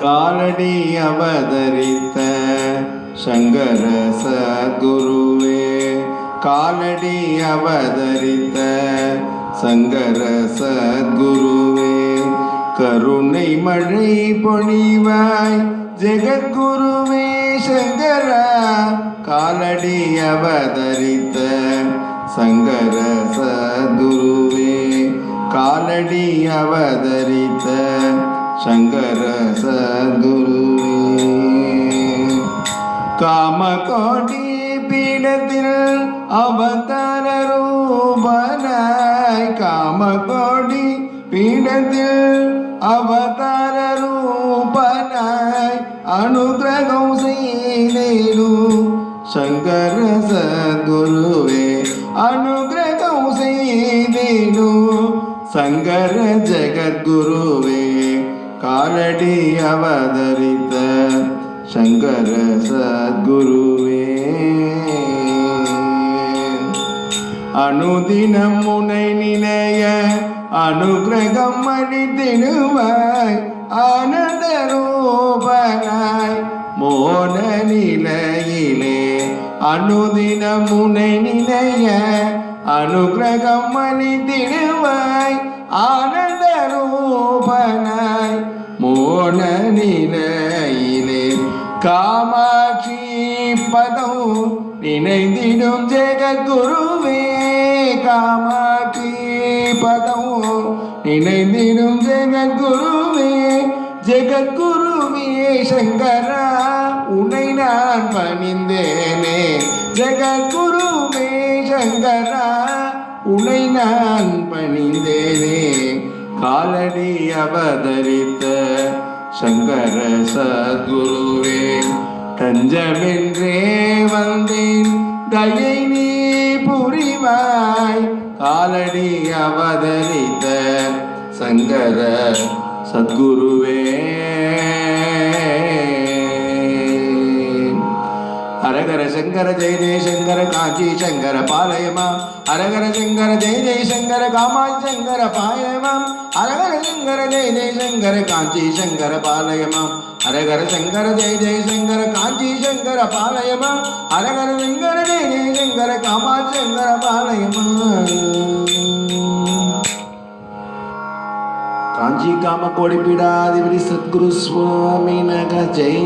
காலடி அவதரித்த சங்கர சத்குருவே காலடி அவதரித்த சங்கர சத்குருவே கருணை மழை பொழிவாய் ஜெகத்குருவே சங்கரா காலடி அவதரித்த சங்கர சத்குருவே காலடி அவதரித்த ശങ്കര സദുരുവേ കാമകോടി പീഠത്തിൽ അവതാര രൂപനായി കാമകോടി പീഠത്തിൽ അവതാര രൂപനായി അനുഗ്രഹം ചെയ്തു ശങ്കര സദുരുവേ അനുഗ്രഹം ചെയ്തു ശങ്കര ജഗദ്ഗുരുവേ காலடி அவதரித்த சங்கர சத்குருவே அனுதினம் முனை நினைய அனுகிரகம் அளித்திடுவாய் ஆனந்த ரூபனாய் மோன நிலையிலே அனுதினம் முனை நினைய அனுகிரகம் அளித்திடுவாய் ஆனந்த மோன காமாட்சி பதம் நினைந்திடும் ஜெகத்குருவே. காமாட்சி பதம் நினைந்திடும் ஜெகத்குருவே. ஜெகத்குருவே சங்கரா உன்னை நான் பணிந்தேனே. ஜெகத்குருவே சங்கரா உன்னை நான் பணிந்தேனே. காலடி அவதரித்த சங்கர சத்குருவே தஞ்சமென்றே வந்தேன். தயை நீ புரிவாய் காலடி அவதரித்த சங்கர சத்குருவே. ஹரஹர சங்கர ஜெய ஜெய சங்கர காஞ்சி சங்கர பாலயமா ஹரஹர சங்கர ஜெய ஜெய சங்கர காமாட்சி சங்கர பாயமா சங்கர காஞ்சி சங்கர பாலயமாம் ஹரஹர சங்கர ஜெய ஜெய சங்கர காஞ்சி சங்கர பாலயமாம் ஹரஹர சங்கர ஜெய ஜெய சங்கர காமாட்சி சங்கர பாலயமா காஞ்சி காம கோடி பீடாதிபதி சத்குரு சுவாமி நக ஜெய்.